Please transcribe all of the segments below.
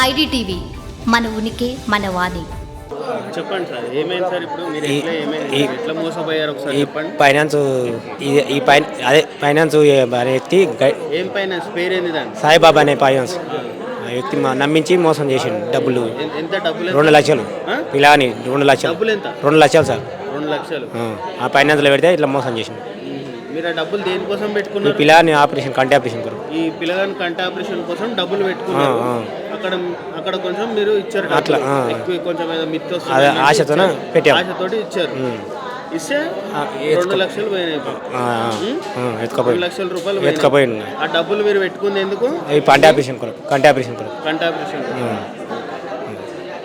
IDTV మన ఉనికి మన వాణి. చెప్పండి సార్ ఏమైంది సార్ ఇప్పుడు? మీరు ఎట్లా ఏమైంది ఈ- మీరు ఎట్లా మోసపోయారు ఒకసారి ఈ చెప్పండి. ఫైనాన్స్ ఈ- ఈ ఫైన్ అదే ఫైనాన్స్ అనే వ్యక్తి గై- ఏం ఫైనాన్స్? పేరు ఏంది దాన్ని సాయిబాబా అనే ఫైనాన్స్. ఆ వ్యక్తి మా నమ్మించి మోసం చేసిండు డబ్బులు. ఎన్- ఎంత డబ్బులు ఎంత? రెండు లక్షలు. ఆ? పిలాని రెండు లక్షలు. డబ్బులు ఎంత? రెండు లక్షలు సార్. రెండు లక్షలు. ఆ, ఆ ఫైనాన్స్లో పెడితే ఇట్లా మోసం చేసిండు. మ్మ్. మీరు ఆ డబ్బులు దేనికోసం ఈ పెట్టుకున్నారు? పిల్లాని ఆపరేషన్ కంటి ఆపరేషన్ కొరకు. ఈ పిల్లగాని కంటి ఆపరేషన్ కోసం డబ్బులు పెట్టుకున్నారు. ఆ. అక్కడ అక్కడ కొంచెం మీరు ఇచ్చారు అట్లా. ఎక్కువ కొంచెం ఏదో మిత్ ఆశతోనే? ఇచ్చారు. పెట్టాం. ఆశతోటి ఇచ్చారు. ఇస్తే రెండు లక్షలు పోయినాయి లక్షల రూపాయలు పోయినాయి. ఎత్తుకపోయిండు ఆ డబ్బులు మీరు పెట్టుకుంది ఎందుకు? ఈ కంటి ఆపరేషన్ కొరకు కంటి ఆపరేషన్ కొరకు. కంటి ఆపరేషన్.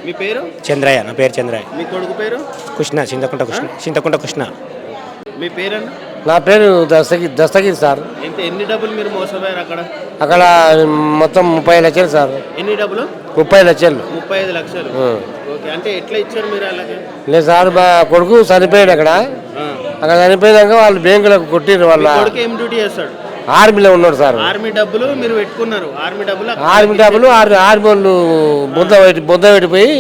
మీ పేరు? చంద్రయ్య నా పేరు చంద్రయ్య. మీ కొడుకు పేరు? కృష్ణ చింతకుంట కృష్ణ. చింతకుంట కృష్ణ. మీ పేరన్న? నా పేరు దస్తగి దస్తగిరి సార్. ఎంత ఎన్ని డబ్బులు మీరు మోసపోయారు అక్కడ? అక్కడ మొత్తం ముప్పై లక్షలు సార్. ఎన్ని డబ్బులు? ముప్పై లక్షలు. ముప్పై ఐదు లక్షలు. ఓకే అంటే ఎట్లా ఇచ్చారు మీరు అలాగే? లేదు సార్ మా కొడుకు చనిపోయాడు అక్కడ. అక్కడ చనిపోయాక వాళ్ళు బ్యాంకులకు కొట్టిరు వాళ్ళ కొడుకు ఏం డ్యూటీ చేస్తాడు? ఆర్మీలో ఉన్నాడు సార్. ఆర్మీ డబ్బులు మీరు పెట్టుకున్నారు. ఆర్మీ డబ్బులు ఆర్మీ డబ్బులు ఆర్మీ ఆర్మీ వాళ్ళు పెట్టి బుద్ధ పెట్టిపోయి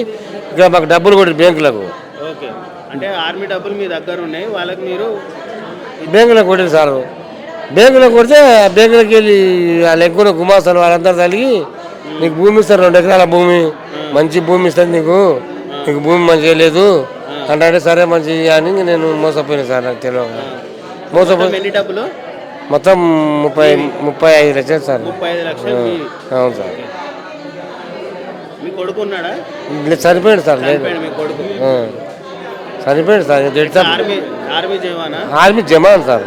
ఇక్కడ మాకు డబ్బులు కొట్టి బ్యాంకులకు. ఓకే. అంటే ఆర్మీ డబ్బులు మీ దగ్గర ఉన్నాయి. వాళ్ళకి మీరు బ్యాంకులకు కొట్టారు సార్. బ్యాంకులో కొడితే బ్యాంకులోకి వెళ్ళి వాళ్ళ ఎక్కువ గుమాస్తాను వాళ్ళందరూ తల్లి నీకు భూమి ఇస్తారు రెండు ఎకరాల భూమి. మంచి భూమి ఇస్తుంది నీకు. నీకు భూమి మంచిగా లేదు. అంటే సరే మంచి అని నేను మోసపోయాను సార్ నాకు తెలియక. మోసపోయి మొత్తం ముప్పై ముప్పై ఐదు లక్షలు సార్. అవును సార్. చనిపోయాడు సార్ లేదు. చనిపోయాడు సార్ ఆర్మీ జవానా? Army Zaman sir.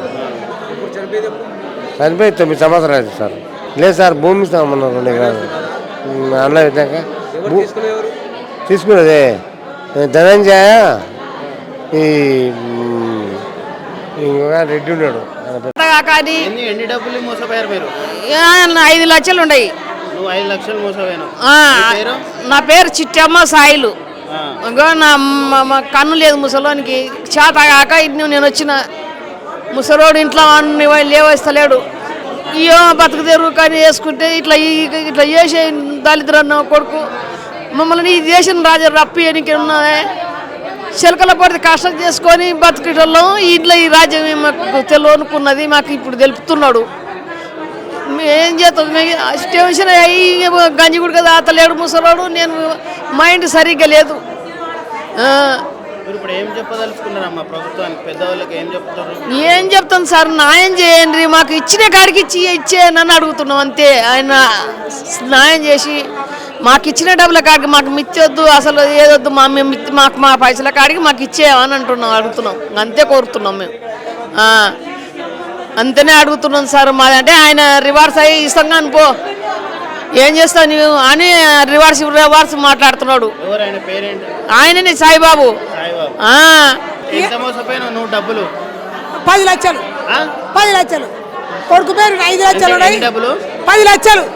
చనిపోయి తొమ్మిది సంవత్సరాలు అయింది సార్. లేదు సార్ భూమి ఇస్తామన్నారు రెండు ఎకరాలు అన్న భూ- తీసుకున్నదే ధనంజయ ఈ రెడ్డి ఉన్నాడు. ఆయన పేరు. కానీ ఎన్ని ఎన్ని డబ్బులు మోసపోయారు మీరు? ఐదు లక్షలు ఉన్నాయి నువ్వు ఐదు లక్షలు మోసపోయాను. నా పేరు చిట్టమ్మ సాయిలు. నా కన్ను లేదు ముసలోనికి. చేత కాక ఇన్ని నేను వచ్చిన ముసలోడు ఇంట్లో అన్ని వాళ్ళు ఇయో బతుకు తెరువు కానీ వేసుకుంటే ఇట్లా ఇట్లా చేసే దళిద్రన్న కొడుకు. మమ్మల్ని ఈ దేశం రాజా రప్పి ఎనికి ఉన్నదే. చిలకల పడితే కష్టం చేసుకొని బతికేటోళ్ళం. ఇంట్లో ఈ రాజ్యం మాకు తెలియనుకున్నది మాకు ఇప్పుడు తెలుపుతున్నాడు. ఏం చేస్తాం? టెన్షన్ అయ్యి గంజి గుడిక తాతలేడు ముసలోడు నేను మైండ్ సరిగ్గా లేదు. ఇప్పుడు ఏం చెప్పదలుచుకున్నారమ్మా ప్రభుత్వానికి? పెద్దవాళ్ళకి ఏం చెప్తారు? ఏం చెప్తాను సార్? న్యాయం చేయండి. మాకు ఇచ్చిన కాడికి ఇచ్చి ఇచ్చేయనని అడుగుతున్నాం అంతే. ఆయన న్యాయం చేసి మాకు ఇచ్చిన డబ్బుల కాడికి మాకు మిచ్చొద్దు అసలు ఏదొద్దు మా మేము మిత్తి- మాకు మా పైసల కాడికి మాకు ఇచ్చేయమని అంటున్నాం అడుగుతున్నాం. అంతే కోరుతున్నాం మేము. అంతనే అడుగుతున్నాం సార్ మాది. అంటే ఆయన రివర్స్ అయ్యి ఇస్తాం కానీ పో. ఏం చేస్తావు నీవు? అని రివర్స్ రివర్స్ మాట్లాడుతున్నాడు. ఎవరు ఆయన పేరేంటి? ఆయననే సాయిబాబు. సాయిబాబు. ఆ, ఎంత మోసపోయినావు నువ్వు డబ్బులు. పది లక్షలు. ఆ? పది లక్షలు. కొడుకు పేరు ఐదు లక్షలు డబ్బులు? పది లక్షలు.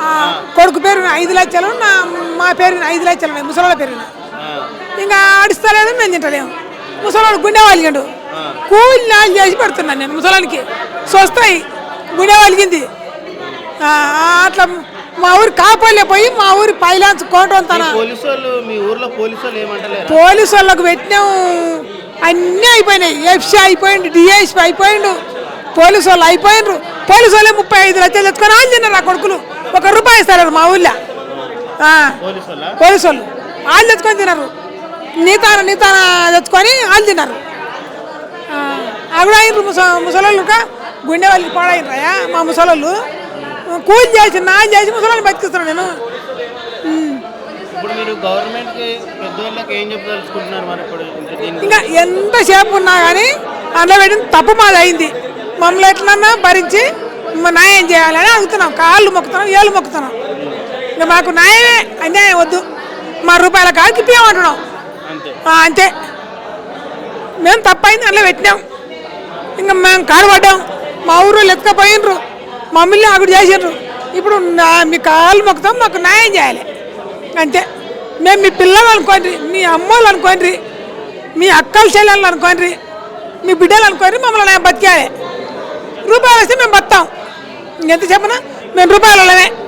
ఆ, కొడుకు పేరు ఐదు లక్షలు నా మా పేరు ఐదు లక్షలు ఉన్నాయి. ముసలోళ్ళ పేరున. ఇంకా ఆడిస్తలేదు మేము తింటలేము. ముసలోడు గుండె వాలిగాడు. కూలి నాలు చేసి పెడుతున్నాను నేను ముసలానికి. సొస్తాయి గుండె వాలిగింది. అట్లా మా ఊరు కాపోలే పోయి మా ఊరి పైలాన్స్ కోటం తన పోలీసు వాళ్ళకు పెట్టినాం. అన్నీ అయిపోయినాయి. ఎఫ్సీ అయిపోయిండు డిఎస్పీ అయిపోయిండు పోలీసు వాళ్ళు అయిపోయినరు పోలీసు వాళ్ళే ముప్పై ఐదు లక్షలు తెచ్చుకొని వాళ్ళు తిన్నారు ఆ కొడుకులు? ఒక రూపాయి ఇస్తారు మా ఊళ్ళో. పోలీసు వాళ్ళ వాళ్ళు తెచ్చుకొని తిన్నారు. నీతాన నీతాన తెచ్చుకొని వాళ్ళు తిన్నారు. అక్కడ అయినరు ముస ముసలోళ్ళు గుండె వాళ్ళకి పాడైనరాయా మా ముసలోళ్ళు. కూలి చేసి నా చేసి ముసలోళ్ళు బతికిస్తున్నాను నేను. ఇప్పుడు మీరు గవర్నమెంట్కి పెద్దవాళ్ళకి ఏం చెప్పదలుచుకుంటున్నారు మరి ఇప్పుడు ఇంకా ఎంతసేపు ఉన్నా కానీ అందులో పెట్టిన తప్పు మాది అయింది. మమ్మల్ని ఎట్లన్నా భరించి న్యాయం చేయాలని అడుగుతున్నాం. కాళ్ళు మొక్కుతున్నాం ఏళ్ళు మొక్కుతున్నాం. ఇంకా మాకు న్యాయమే అన్యాయం వద్దు. మా రూపాయల కాడికి ఆ, అంతే. మేము తప్పైంది అందులో పెట్టినాం. ఇంకా మేము కాడపడ్డాం మా ఊరు ఎత్తుకపోయినరు. మమ్మల్ని అక్కడ చేసిండ్రు. ఇప్పుడు నా- మీ కాళ్ళు మొక్కుతాం మాకు న్యాయం చేయాలి. అంతే. మేము మీ పిల్లలు అనుకోండి మీ అమ్మోళ్ళు అనుకోండి మీ అక్కల చెల్లెళ్ళు అనుకోండి మీ బిడ్డలు అనుకోండి మమ్మల్ని బతికేయాలి. రూపాయలు వస్తే మేము బతాం. ఎంత చెప్పనా? మేము రూపాయలు